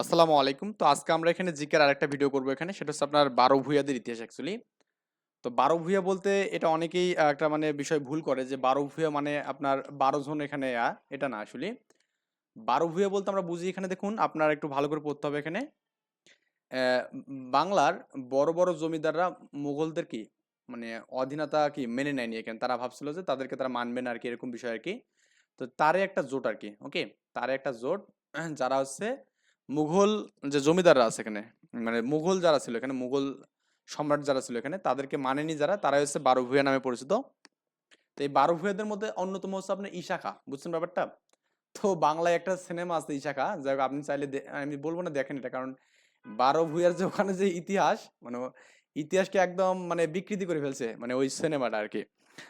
আসসালামু আলাইকুম। তো আজকে আমরা এখানে জিকের আরেকটা ভিডিও করব এখানে। সেটা হচ্ছে আপনার বারো ভূঁইয়াদের ইতিহাস অ্যাকচুয়ালি তো বারো ভূঁইয়া বলতে এটা অনেকেই একটা মানে বিষয় ভুল করে যে বারো ভূঁইয়া মানে আপনার বারো জন এখানে এটা না আসলে বারো ভূঁইয়া বলতে আমরা বুঝি এখানে দেখুন, আপনার একটু ভালো করে পড়তে হবে এখানে। বাংলার বড় বড় জমিদাররা মুঘলদের কি মানে অধীনতা কি মেনে নেয়নি এখানে। তারা ভাবছিল যে তাদেরকে তারা মানবে না আর কি, এরকম বিষয় আর কি। তো তারে একটা জোট আর কি ওকে তারে একটা জোট, যারা হচ্ছে মুঘল যে জমিদাররা আছে এখানে মানে মুঘল যারা ছিল এখানে, মুঘল সম্রাট যারা ছিল এখানে, তাদেরকে মানেনি যারা তারা হচ্ছে বারো ভূঁইয়া নামে পরিচিত। তো এই বারো ভূঁইয়াদের মধ্যে অন্যতম হচ্ছে আপনার ইশাখা বুঝছেন ব্যাপারটা? তো বাংলায় একটা সিনেমা আছে ইশাখা যাই হোক আপনি চাইলে আমি বলব না দেখেন এটা, কারণ বারো ভূঁইয়ার যে ওখানে যে ইতিহাস মানে ইতিহাসকে একদম মানে বিকৃতি করে ফেলছে মানে ওই সিনেমাটা আর কি।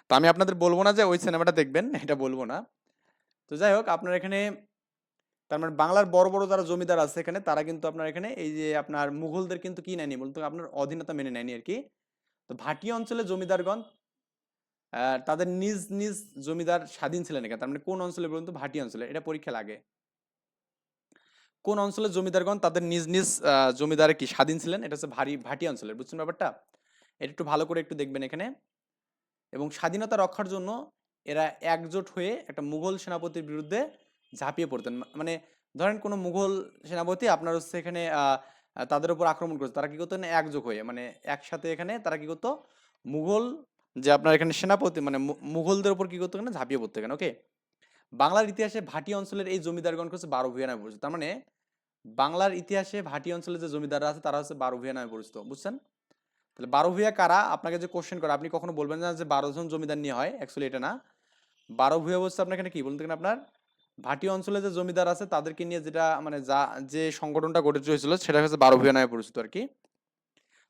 তো আমি আপনাদের বলব না যে ওই সিনেমাটা দেখবেন, এটা বলব না। তো যাই হোক, আপনার এখানে তার মানে বাংলার বড় বড় যারা জমিদার আছে এখানে, তারা কিন্তু আপনার এখানে এই যে আপনার মুঘলদের কিন্তু কি নেয়নি বলতো? আপনার অধীনতা মেনে নেয়নি আর কি। তো ভাটি অঞ্চলে জমিদারগণ তাদের নিজ নিজ জমিদার স্বাধীন ছিলেন এখানে। তার মানে কোন অঞ্চলে বলুন তো? ভাটি অঞ্চলে। এটা পরীক্ষা লাগে। কোন অঞ্চলের জমিদারগণ তাদের নিজ নিজ জমিদারে কি স্বাধীন ছিলেন? এটা হচ্ছে ভারী ভাটি অঞ্চলের। বুঝছেন ব্যাপারটা? এটা একটু ভালো করে একটু দেখবেন এখানে। এবং স্বাধীনতা রক্ষার জন্য এরা একজোট হয়ে একটা মুঘল সেনাপতির বিরুদ্ধে ঝাঁপিয়ে পড়তেন। মানে ধরেন কোনো মুঘল সেনাপতি আপনার হচ্ছে এখানে তাদের উপর আক্রমণ করছে, তারা কি করতো করতেন একযোগ হয়ে মানে একসাথে এখানে তারা কি করতো, মুঘল যে আপনার এখানে সেনাপতি মানে মুঘলদের উপর কি করতো এখানে, ঝাঁপিয়ে পড়তো এখানে ওকে বাংলার ইতিহাসে ভাটি অঞ্চলের এই জমিদারগণ হচ্ছে বারো ভূঁইয়া নামে পরিচিত, তার মানে বাংলার ইতিহাসে ভাটি অঞ্চলের যে জমিদাররা আছে, তারা হচ্ছে বারো ভূঁইয়া নামে পরিচিত, বুঝছেন? তাহলে বারো ভূঁইয়া কারা? আপনাকে যে কোশ্চেন করে, আপনি কখনো বলবেন না যে বারো জন জমিদার নিয়ে হয় অ্যাকচুয়ালি এটা না। বারো ভূঁইয়া বলছে আপনার এখানে কি? গেলে আপনার। ভাটি অঞ্চলে যে জমিদার আছে, তাদেরকে নিয়ে যেটা মানে যা, যে সংগঠনটা গঠিত হয়েছিল, সেটা হচ্ছে বারো ভূঁইয়া নামে পরিচিত আর কি।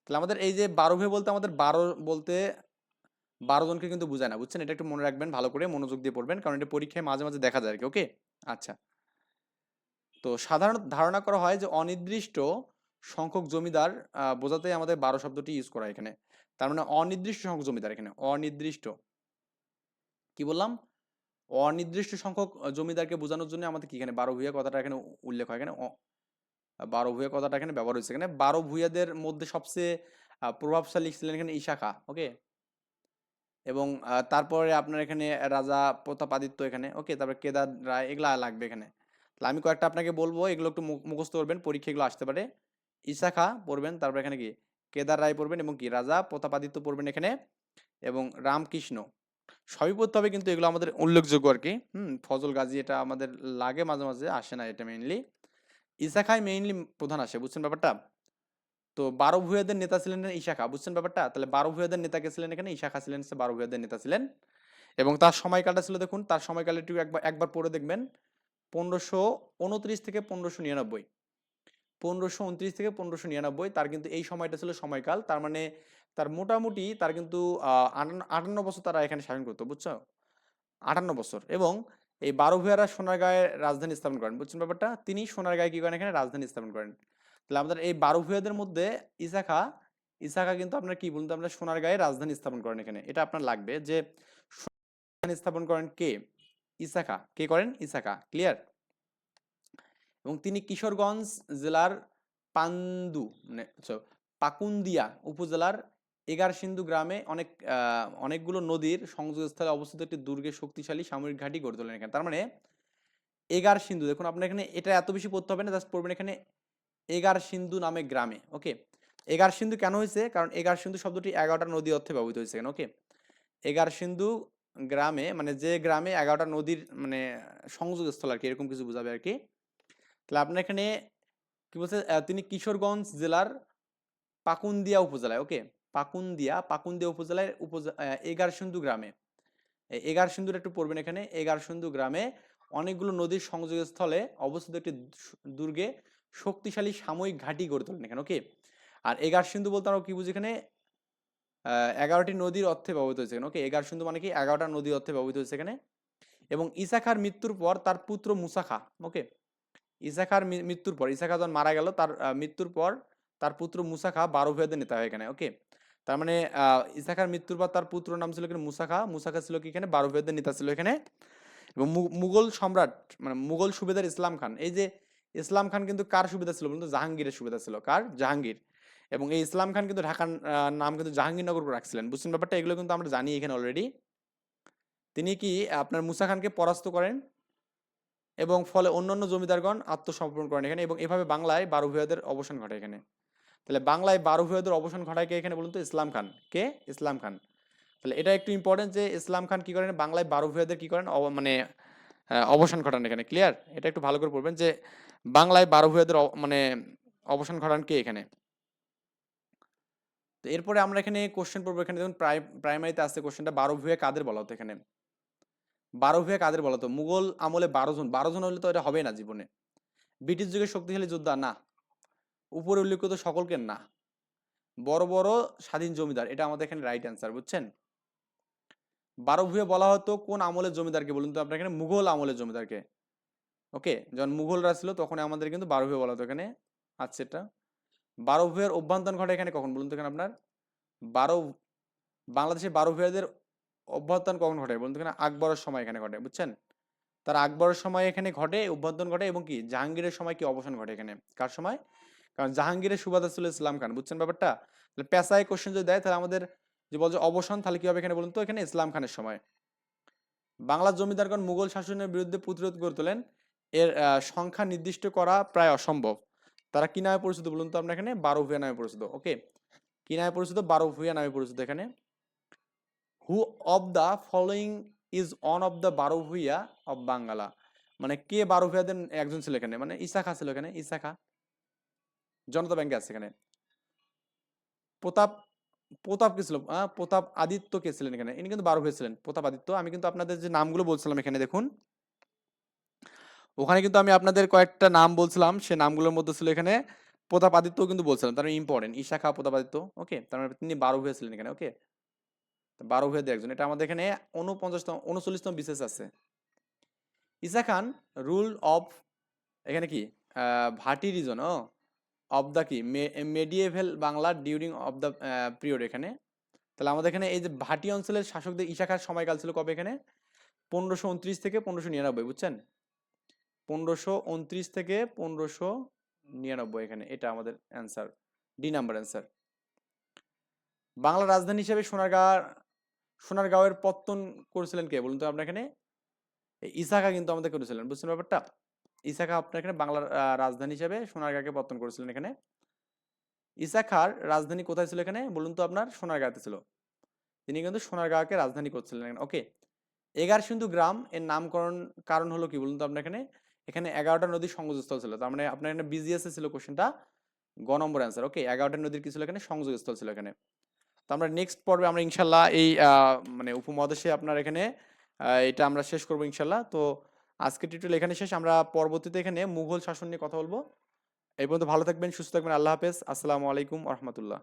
তাহলে আমাদের এই যে বারো ভূঁইয়া বলতে আমাদের বারো, বলতে বারো জনকে কিন্তু বোঝায় না, বুঝছেন? এটা একটু মনে রাখবেন, ভালো করে মনোযোগ দিয়ে পড়বেন, কারণ এটা পরীক্ষায় মাঝে মাঝে দেখা যায় আর কি, ওকে? আচ্ছা। তো সাধারণত ধারণা করা হয় যে অনির্দিষ্ট সংখ্যক জমিদার বোঝাতে আমাদের বারো শব্দটি ইউজ করা এখানে। তার মানে অনির্দিষ্ট সংখ্যক জমিদার এখানে, অনির্দিষ্ট। কি বললাম? অনির্দিষ্ট সংখ্যক জমিদারকে বোঝানোর জন্য আমাদের কি এখানে বারো ভূঁইয়া কথাটা এখানে উল্লেখ হয়। এখানে বারো ভূঁইয়া কথাটা এখানে ব্যবহার হয়েছে। এখানে বারো ভূঁইয়াদের মধ্যে সবচেয়ে প্রভাবশালী ছিলেন এখানে ইশাখা, ওকে? এবং তারপরে আপনার এখানে রাজা প্রতাপাদিত্য এখানে, ওকে? তারপরে কেদার রায়, এগুলা লাগবে এখানে। তাহলে আমি কয়েকটা আপনাকে বলব, এগুলো একটু মুখ- মুখস্থ করবেন, পরীক্ষা এগুলো আসতে পারে। ইসাখা পড়বেন, তারপর এখানে কি? কেদার রায় পড়বেন এবং কি? রাজা প্রতাপাদিত্য পড়বেন এখানে এবং রামকৃষ্ণ। সবই পড়তে হবে কিন্তু এগুলো আমাদের উল্লেখযোগ্য আর কি। হুম, ফজল গাজী এটা আমাদের লাগে মাঝে মাঝে, আসে না এটা মেইনলি ইসাখাই মেইনলি প্রধান আসে, বুঝছেন ব্যাপারটা? তো বারো ভূঁইয়াদের নেতা ছিলেন ইশাখা, বুঝছেন ব্যাপারটা? তাহলে বারো ভূঁইয়াদের নেতা কে ছিলেন এখানে, ইশাখা ছিলেন হচ্ছে বারো ভূঁইয়াদের নেতা ছিলেন। এবং তার সময়কালটা ছিল দেখুন, তার সময়কালে একটু একবার একবার পড়ে দেখবেন, পনেরোশো উনত্রিশ থেকে পনেরোশো নিরানব্বই। পনেরোশো উনত্রিশ থেকে পনেরোশো নিরানব্বই, তার কিন্তু এই সময়টা ছিল সময়কাল, তার মানে তার মোটামুটি তার কিন্তু আটান্ন বছর তারা এখানে শাসন করতো, বুঝছ? আটান্ন বছর এবং এই বারো ভূঁইয়ারা সোনারগাঁয়ে রাজধানী স্থাপন করেন, বুঝছেন ব্যাপারটা? তিনি সোনারগাঁয়ে কি করেন এখানে? রাজধানী স্থাপন করেন। তাহলে আমাদের এই বারো ভূঁইয়াদের মধ্যে ইসাখা ইসাখা কিন্তু আপনার কি বলুন তো, আপনার সোনারগাঁয়ে রাজধানী স্থাপন করেন এখানে। এটা আপনার লাগবে যে রাজধানী স্থাপন করেন কে? ইসাখা কে করেন? ইসাখা ক্লিয়ার? এবং তিনি কিশোরগঞ্জ জেলার পান্দু মানে পাকুন্দিয়া উপজেলার এগারসিন্ধু গ্রামে অনেক অনেকগুলো নদীর সংযোগস্থলে অবস্থিত একটি দুর্গে শক্তিশালী সামরিক ঘাঁটি গড়ে তোলেন এখানে। তার মানে এগার সিন্ধু, দেখুন আপনার এখানে এটা এত বেশি পড়তে হবে না জাস্ট পড়বেন এখানে এগার সিন্ধু নামে গ্রামে ওকে এগার সিন্ধু কেন হয়েছে? কারণ এগার সিন্ধু শব্দটি এগারোটা নদী অর্থে ব্যবহৃত হয়েছে এখানে ওকে এগার সিন্ধু গ্রামে মানে যে গ্রামে এগারোটা নদীর মানে সংযোগস্থল আর কি, এরকম কিছু বোঝাবে আর কি। তাহলে আপনার এখানে কি বলছে তিনি কিশোরগঞ্জ জেলার পাকুন্দিয়া উপজেলায় ওকে পাকুন্দিয়া পাকুন্দিয়া উপজেলায় উপজেলা এগারসিন্ধু গ্রামে। এগারসিন্ধুর একটু পড়বেন এখানে। এগারসিন্ধু গ্রামে অনেকগুলো নদীর সংযোগস্থলে অবস্থিত একটি দুর্গে শক্তিশালী সাময়িক ঘাঁটি গড়ে তোলেন এখানে, ওকে? আর এগারসিন্ধু বলতে আমরা কি বুঝি এখানে? এগারোটি নদীর অর্থে ব্যবহৃত হয়েছে এখানে, ওকে? এগারসিন্ধু মানে কি? এগারোটা নদীর অর্থে ব্যবহৃত হয়েছে এখানে। এবং ইসাখার মৃত্যুর পর তার পুত্র মুসাখা, ওকে? ইসাখার মৃত্যুর পর ইসাখা যখন মারা গেল, তার মৃত্যুর পর তার পুত্র মুসাখা বারো ভেদে নেতা হয় এখানে, ওকে? তার মানে ইসাখার মৃত্যুর পর তার পুত্র নাম ছিল এখানে মুসাখা। মুসাখা ছিল কি এখানে? বারো ভূয়াদের নেতা ছিল এখানে। এবং মুঘল সম্রাট মানে মুঘল সুবেদার ইসলাম খান। এই যে ইসলাম খান কিন্তু কার সুবিধা ছিল বলুন তো? জাহাঙ্গীরের সুবিধা ছিল। কার? জাহাঙ্গীর। এবং এই ইসলাম খান কিন্তু ঢাকার নাম কিন্তু জাহাঙ্গীরনগর রাখছিলেন। বুঝছেন ব্যাপারটা? এগুলো কিন্তু আমরা জানি এখানে অলরেডি তিনি কি আপনার মুসা খানকে পরাস্ত করেন এবং ফলে অন্যান্য জমিদারগণ আত্মসমর্পণ করেন এখানে এবং এভাবে বাংলায় বারো ভূয়াদের অবসান ঘটে এখানে। তাহলে বাংলায় বারো ভূয়াদের অবসান ঘটায় কে এখানে বলুন তো? ইসলাম খান। কে? ইসলাম খান। তাহলে এটা একটু ইম্পর্টেন্ট যে ইসলাম খান কি করেন? বাংলায় বারো ভূয়াদের কি করেন? মানে অবসান ঘটান এখানে। ক্লিয়ার এটা একটু ভালো করে পড়বেন যে বাংলায় বারো ভূয়াদের মানে অবসান ঘটান কে এখানে? তো এরপরে আমরা এখানে কোশ্চেন পড়ব। এখানে দেখুন প্রাইমারিতে আসছে কোশ্চেনটা বারো ভূয়া কাদের বলা হতো এখানে? বারো ভূয়া কাদের বলা হতো? মুঘল আমলে বারো জন। বারো জন হলে তো এটা হবে না জীবনে। ব্রিটিশ যুগের শক্তিশালী যোদ্ধা? না। উপরে উল্লেখিত সকলকে না। বড় বড় স্বাধীন জমিদার, এটা আমাদের এখানে রাইট অ্যান্সার বুঝছেন? বারো ভূয়ে বলা হতো কোন আমলের জমিদারকে বলুন তো আপনার এখানে মুঘল আমলের জমিদারকে। ওকে? যখন মুঘলরা ছিল তখন আমাদের কিন্তু বারো ভূয়ে বলা হতো এখানে আচ্ছা এটা বারো ভূয়ের অভ্যন্তর ঘটে এখানে কখন বলুন তো এখানে আপনার? বারো বাংলাদেশে বারো ভূয়াদের অভ্যন্তর কখন ঘটে বলুন তো এখানে? আকবরের সময় এখানে ঘটে, বুঝছেন? তার আকবরের সময় এখানে ঘটে অভ্যন্তর ঘটে এবং কি? জাহাঙ্গীরের সময় কি অবসান ঘটে এখানে? কার সময়? কারণ জাহাঙ্গীরের সুবাদা ছিল ইসলাম খান, বুঝছেন ব্যাপারটা? তাহলে পেশায় কোশ্চেন যদি দেয়, তাহলে আমাদের যে বলছে অবসান, তাহলে কি হবে এখানে বলুন তো? এখানে ইসলাম খানের সময়। বাংলার জমিদারগণ মুঘল শাসনের বিরুদ্ধে প্রতিরোধ গড়ে তোলেন। এর সংখ্যা নির্দিষ্ট করা প্রায় অসম্ভব। তারা কি নামে পরিচিত বলুন তো আমরা এখানে? বারো ভূয়া নামে পরিচিত ওকে কি নামে পরিচিত? বারো ভূয়া নামে পরিচিত এখানে। হু of the following is on of the বারো ভূয়া অফ বাঙ্গালা মানে কে বারো ভূয়াদের একজন ছিল এখানে? মানে ইসাখা ছিল এখানে, ইসাখা। জনতা ব্যাংকে আছে এখানে। প্রতাপ প্রতাপ কে ছিল? প্রতাপ আদিত্য কে ছিলেন এখানে? ইনি কিন্তু বারো হয়েছিলেন প্রতাপ আদিত্য। আমি কিন্তু আপনাদের যে নামগুলো বলছিলাম এখানে, দেখুন। ওখানে কিন্তু আমি আপনাদের কয়েকটা নাম বলছিলাম, সে নামগুলোর মধ্যে ছিল এখানে প্রতাপ আদিত্য কিন্তু বলছিলাম, তার ইম্পর্টেন্ট ঈশাখা প্রতাপ আদিত্য ওকে তার মানে তিনি বারো হয়েছিলেন এখানে ওকে বারো ভূয়াদের একজন। এটা আমাদের এখানে উনপঞ্চাশতম উনচল্লিশতম বিশেষ আছে। ঈসা খান রুল অফ এখানে কি? ভাটি রিজন ও অফ দ্য কি medieval Bangla during of the period এখানে। তাহলে আমাদের এখানে এই যে ভাটি অঞ্চলের শাসকদের ঈশা খান সময়কাল ছিল কবে এখানে? পনেরোশো উনত্রিশ থেকে পনেরোশো নিরানব্বই, বুঝছেন? পনেরোশো উনত্রিশ থেকে পনেরোশো নিরানব্বই এখানে, এটা আমাদের answer D number answer Bangla রাজধানী হিসেবে সোনারগাঁ সোনারগাঁওয়ের পত্তন করেছিলেন কে বলুন তো আপনার এখানে? ইসাখা কিন্তু আমাদের করেছিলেন, বুঝছেন ব্যাপারটা? ইসাখা আপনার এখানে বাংলার রাজধানী হিসেবে সোনারগাঁকে পত্তন করেছিলেন এখানে। ইসাখার রাজধানী কোথায় ছিল এখানে? বলুন তো আপনার সোনারগাঁতে ছিল। তিনি কিন্তু সোনারগাঁকে রাজধানী করছিলেন ওকে এগার সিন্ধু গ্রাম, এর নামকরণ কারণ হলো কি বলুন তো আপনার এখানে? এখানে এগারোটা নদীর সংযোগস্থল ছিল। তার মানে আপনার এখানে বিজিএস ছিল কোশ্চেনটা গ নম্বর অ্যান্সার ওকে? এগারোটা নদীর কি ছিল এখানে? সংযোগস্থল ছিল এখানে। তো আমরা নেক্সট পর্বে আমরা ইনশাল্লাহ এই মানে উপমহাদেশে আপনার এখানে এটা আমরা শেষ করব ইনশাল্লাহ। তো আজকে টিউটোরিয়াল এখানে শেষ। আমরা পরবর্তীতে এখানে মুঘল শাসন নিয়ে কথা বলব। এই পর্যন্ত ভালো থাকবেন, সুস্থ থাকবেন। আল্লাহ হাফেজ। আসসালামু আলাইকুম রহমতুল্লাহ।